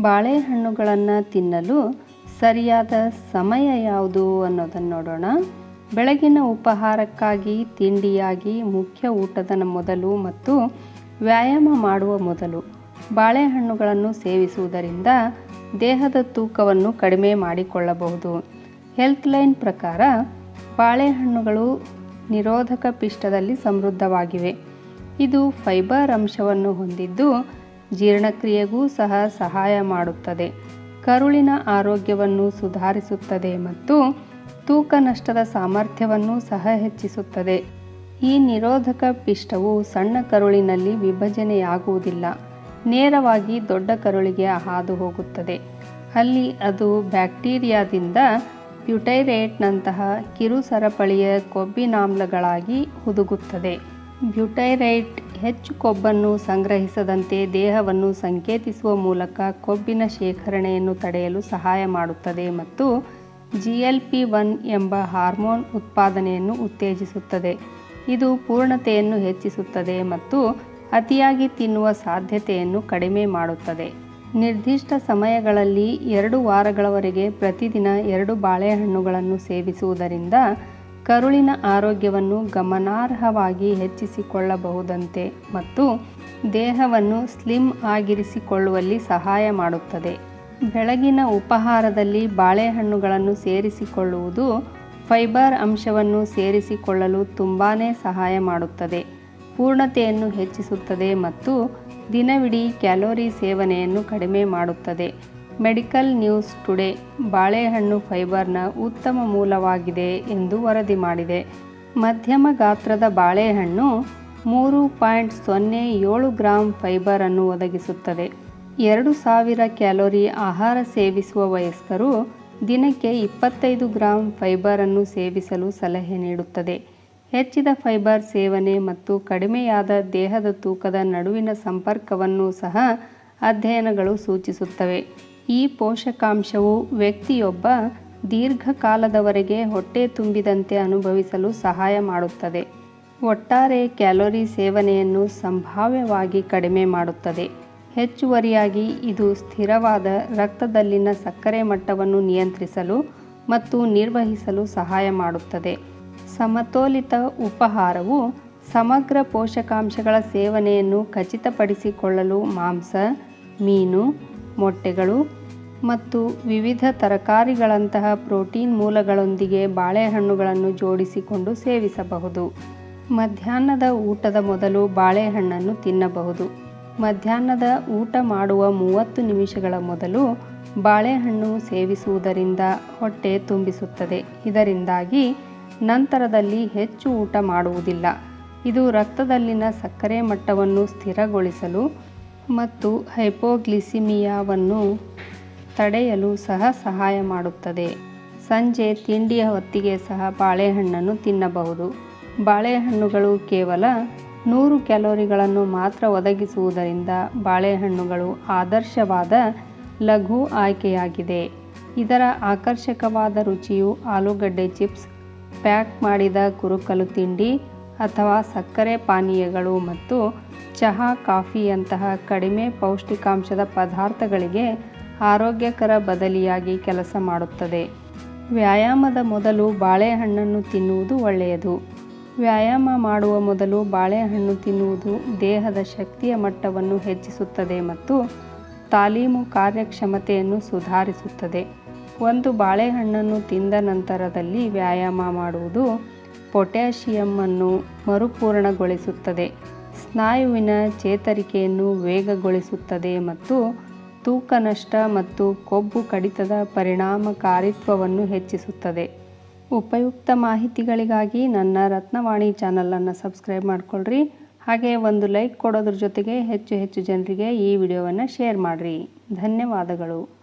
ಬಾಳೆಹಣ್ಣುಗಳನ್ನು ತಿನ್ನಲು ಸರಿಯಾದ ಸಮಯ ಯಾವುದು ಅನ್ನೋದನ್ನು ನೋಡೋಣ. ಬೆಳಗಿನ ಉಪಹಾರಕ್ಕಾಗಿ ತಿಂಡಿಯಾಗಿ ಮುಖ್ಯ ಊಟದ ಮೊದಲು ಮತ್ತು ವ್ಯಾಯಾಮ ಮಾಡುವ ಮೊದಲು ಬಾಳೆಹಣ್ಣುಗಳನ್ನು ಸೇವಿಸುವುದರಿಂದ ದೇಹದ ತೂಕವನ್ನು ಕಡಿಮೆ ಮಾಡಿಕೊಳ್ಳಬಹುದು. ಹೆಲ್ತ್ ಲೈನ್ ಪ್ರಕಾರ ಬಾಳೆಹಣ್ಣುಗಳು ನಿರೋಧಕ ಪಿಷ್ಟದಲ್ಲಿ ಸಮೃದ್ಧವಾಗಿವೆ. ಇದು ಫೈಬರ್ ಅಂಶವನ್ನು ಹೊಂದಿದ್ದು ಜೀರ್ಣಕ್ರಿಯೆಗೂ ಸಹ ಸಹಾಯ ಮಾಡುತ್ತದೆ. ಕರುಳಿನ ಆರೋಗ್ಯವನ್ನು ಸುಧಾರಿಸುತ್ತದೆ ಮತ್ತು ತೂಕ ನಷ್ಟದ ಸಾಮರ್ಥ್ಯವನ್ನು ಸಹ ಹೆಚ್ಚಿಸುತ್ತದೆ. ಈ ನಿರೋಧಕ ಪಿಷ್ಟವು ಸಣ್ಣ ಕರುಳಿನಲ್ಲಿ ವಿಭಜನೆಯಾಗುವುದಿಲ್ಲ. ನೇರವಾಗಿ ದೊಡ್ಡ ಕರುಳಿಗೆ ಹಾದು ಹೋಗುತ್ತದೆ. ಅಲ್ಲಿ ಅದು ಬ್ಯಾಕ್ಟೀರಿಯಾದಿಂದ ಬ್ಯುಟೈರೇಟ್ನಂತಹ ಕಿರು ಸರಪಳಿಯ ಕೊಬ್ಬಿನಾಮ್ಲಗಳಾಗಿ ಹುದುಗುತ್ತದೆ. ಬ್ಯುಟೈರೈಟ್ ಹೆಚ್ಚು ಕೊಬ್ಬನ್ನು ಸಂಗ್ರಹಿಸದಂತೆ ದೇಹವನ್ನು ಸಂಕೇತಿಸುವ ಮೂಲಕ ಕೊಬ್ಬಿನ ಶೇಖರಣೆಯನ್ನು ತಡೆಯಲು ಸಹಾಯ ಮಾಡುತ್ತದೆ ಮತ್ತು ಜಿ ಎಲ್ ಪಿ ಒನ್ ಎಂಬ ಹಾರ್ಮೋನ್ ಉತ್ಪಾದನೆಯನ್ನು ಉತ್ತೇಜಿಸುತ್ತದೆ. ಇದು ಪೂರ್ಣತೆಯನ್ನು ಹೆಚ್ಚಿಸುತ್ತದೆ ಮತ್ತು ಅತಿಯಾಗಿ ತಿನ್ನುವ ಸಾಧ್ಯತೆಯನ್ನು ಕಡಿಮೆ ಮಾಡುತ್ತದೆ. ನಿರ್ದಿಷ್ಟ ಸಮಯಗಳಲ್ಲಿ ಎರಡು ವಾರಗಳವರೆಗೆ ಪ್ರತಿದಿನ ಎರಡು ಬಾಳೆಹಣ್ಣುಗಳನ್ನು ಸೇವಿಸುವುದರಿಂದ ಕರುಳಿನ ಆರೋಗ್ಯವನ್ನು ಗಮನಾರ್ಹವಾಗಿ ಹೆಚ್ಚಿಸಿಕೊಳ್ಳಬಹುದಂತೆ ಮತ್ತು ದೇಹವನ್ನು ಸ್ಲಿಮ್ ಆಗಿರಿಸಿಕೊಳ್ಳುವಲ್ಲಿ ಸಹಾಯ ಮಾಡುತ್ತದೆ. ಬೆಳಗಿನ ಉಪಹಾರದಲ್ಲಿ ಬಾಳೆಹಣ್ಣುಗಳನ್ನು ಸೇರಿಸಿಕೊಳ್ಳುವುದು ಫೈಬರ್ ಅಂಶವನ್ನು ಸೇರಿಸಿಕೊಳ್ಳಲು ತುಂಬಾ ಸಹಾಯ ಮಾಡುತ್ತದೆ. ಪೂರ್ಣತೆಯನ್ನು ಹೆಚ್ಚಿಸುತ್ತದೆ ಮತ್ತು ದಿನವಿಡೀ ಕ್ಯಾಲೋರಿ ಸೇವನೆಯನ್ನು ಕಡಿಮೆ ಮಾಡುತ್ತದೆ. ಮೆಡಿಕಲ್ ನ್ಯೂಸ್ ಟುಡೇ ಬಾಳೆಹಣ್ಣು ಫೈಬರ್ನ ಉತ್ತಮ ಮೂಲವಾಗಿದೆ ಎಂದು ವರದಿ ಮಾಡಿದೆ. ಮಧ್ಯಮ ಗಾತ್ರದ ಬಾಳೆಹಣ್ಣು ಮೂರು ಪಾಯಿಂಟ್ ಸೊನ್ನೆ ಏಳು ಗ್ರಾಂ ಫೈಬರನ್ನು ಒದಗಿಸುತ್ತದೆ. ಎರಡು ಸಾವಿರ ಕ್ಯಾಲೋರಿ ಆಹಾರ ಸೇವಿಸುವ ವಯಸ್ಕರು ದಿನಕ್ಕೆ ಇಪ್ಪತ್ತೈದು ಗ್ರಾಂ ಫೈಬರನ್ನು ಸೇವಿಸಲು ಸಲಹೆ ನೀಡುತ್ತದೆ. ಹೆಚ್ಚಿದ ಫೈಬರ್ ಸೇವನೆ ಮತ್ತು ಕಡಿಮೆಯಾದ ದೇಹದ ತೂಕದ ನಡುವಿನ ಸಂಪರ್ಕವನ್ನು ಸಹ ಅಧ್ಯಯನಗಳು ಸೂಚಿಸುತ್ತವೆ. ಈ ಪೋಷಕಾಂಶವು ವ್ಯಕ್ತಿಯೊಬ್ಬ ದೀರ್ಘಕಾಲದವರೆಗೆ ಹೊಟ್ಟೆ ತುಂಬಿದಂತೆ ಅನುಭವಿಸಲು ಸಹಾಯ ಮಾಡುತ್ತದೆ. ಒಟ್ಟಾರೆ ಕ್ಯಾಲೋರಿ ಸೇವನೆಯನ್ನು ಸಂಭಾವ್ಯವಾಗಿ ಕಡಿಮೆ ಮಾಡುತ್ತದೆ. ಹೆಚ್ಚುವರಿಯಾಗಿ ಇದು ಸ್ಥಿರವಾದ ರಕ್ತದಲ್ಲಿನ ಸಕ್ಕರೆ ಮಟ್ಟವನ್ನು ನಿಯಂತ್ರಿಸಲು ಮತ್ತು ನಿರ್ವಹಿಸಲು ಸಹಾಯ ಮಾಡುತ್ತದೆ. ಸಮತೋಲಿತ ಉಪಹಾರವು ಸಮಗ್ರ ಪೋಷಕಾಂಶಗಳ ಸೇವನೆಯನ್ನು ಖಚಿತಪಡಿಸಿಕೊಳ್ಳಲು ಮಾಂಸ, ಮೀನು ಮೊಟ್ಟೆಗಳು ಮತ್ತು ವಿವಿಧ ತರಕಾರಿಗಳಂತಹ ಪ್ರೋಟೀನ್ ಮೂಲಗಳೊಂದಿಗೆ ಬಾಳೆಹಣ್ಣುಗಳನ್ನು ಜೋಡಿಸಿಕೊಂಡು ಸೇವಿಸಬಹುದು. ಮಧ್ಯಾಹ್ನದ ಊಟದ ಮೊದಲು ಬಾಳೆಹಣ್ಣನ್ನು ತಿನ್ನಬಹುದು. ಮಧ್ಯಾಹ್ನದ ಊಟ ಮಾಡುವ ಮೂವತ್ತು ನಿಮಿಷಗಳ ಮೊದಲು ಬಾಳೆಹಣ್ಣು ಸೇವಿಸುವುದರಿಂದ ಹೊಟ್ಟೆ ತುಂಬಿಸುತ್ತದೆ. ಇದರಿಂದಾಗಿ ನಂತರದಲ್ಲಿ ಹೆಚ್ಚು ಊಟ ಮಾಡುವುದಿಲ್ಲ. ಇದು ರಕ್ತದಲ್ಲಿನ ಸಕ್ಕರೆ ಮಟ್ಟವನ್ನು ಸ್ಥಿರಗೊಳಿಸಲು ಮತ್ತು ಹೈಪೋಗ್ಲಿಸಿಮಿಯಾವನ್ನು ತಡೆಯಲು ಸಹ ಸಹಾಯ ಮಾಡುತ್ತದೆ. ಸಂಜೆ ತಿಂಡಿಯ ಹೊತ್ತಿಗೆ ಸಹ ಬಾಳೆಹಣ್ಣನ್ನು ತಿನ್ನಬಹುದು. ಬಾಳೆಹಣ್ಣುಗಳು ಕೇವಲ ನೂರು ಕ್ಯಾಲೋರಿಗಳನ್ನು ಮಾತ್ರ ಒದಗಿಸುವುದರಿಂದ ಬಾಳೆಹಣ್ಣುಗಳು ಆದರ್ಶವಾದ ಲಘು ಆಯ್ಕೆಯಾಗಿದೆ. ಇದರ ಆಕರ್ಷಕವಾದ ರುಚಿಯು ಆಲೂಗಡ್ಡೆ ಚಿಪ್ಸ್, ಪ್ಯಾಕ್ ಮಾಡಿದ ಕುರುಕಲು ತಿಂಡಿ ಅಥವಾ ಸಕ್ಕರೆ ಪಾನೀಯಗಳು ಮತ್ತು ಚಹಾ ಕಾಫಿಯಂತಹ ಕಡಿಮೆ ಪೌಷ್ಟಿಕಾಂಶದ ಪದಾರ್ಥಗಳಿಗೆ ಆರೋಗ್ಯಕರ ಬದಲಿಯಾಗಿ ಕೆಲಸ ಮಾಡುತ್ತದೆ. ವ್ಯಾಯಾಮದ ಮೊದಲು ಬಾಳೆಹಣ್ಣನ್ನು ತಿನ್ನುವುದು ಒಳ್ಳೆಯದು. ವ್ಯಾಯಾಮ ಮಾಡುವ ಮೊದಲು ಬಾಳೆಹಣ್ಣು ತಿನ್ನುವುದು ದೇಹದ ಶಕ್ತಿಯ ಮಟ್ಟವನ್ನು ಹೆಚ್ಚಿಸುತ್ತದೆ ಮತ್ತು ತಾಲೀಮು ಕಾರ್ಯಕ್ಷಮತೆಯನ್ನು ಸುಧಾರಿಸುತ್ತದೆ. ಒಂದು ಬಾಳೆಹಣ್ಣನ್ನು ತಿಂದ ನಂತರದಲ್ಲಿ ವ್ಯಾಯಾಮ ಮಾಡುವುದು ಪೊಟ್ಯಾಷಿಯಮ್ಮನ್ನು ಮರುಪೂರಣಗೊಳಿಸುತ್ತದೆ. ಸ್ನಾಯುವಿನ ಚೇತರಿಕೆಯನ್ನು ವೇಗಗೊಳಿಸುತ್ತದೆ ಮತ್ತು ತೂಕ ನಷ್ಟ ಮತ್ತು ಕೊಬ್ಬು ಕಡಿತದ ಪರಿಣಾಮಕಾರಿತ್ವವನ್ನು ಹೆಚ್ಚಿಸುತ್ತದೆ. ಉಪಯುಕ್ತ ಮಾಹಿತಿಗಳಿಗಾಗಿ ನನ್ನ ರತ್ನವಾಣಿ ಚಾನಲನ್ನು ಸಬ್ಸ್ಕ್ರೈಬ್ ಮಾಡಿಕೊಳ್ಳ್ರಿ ಹಾಗೆ ಒಂದು ಲೈಕ್ ಕೊಡೋದ್ರ ಜೊತೆಗೆ ಹೆಚ್ಚು ಹೆಚ್ಚು ಜನರಿಗೆ ಈ ವಿಡಿಯೋವನ್ನು ಶೇರ್ ಮಾಡಿರಿ. ಧನ್ಯವಾದಗಳು.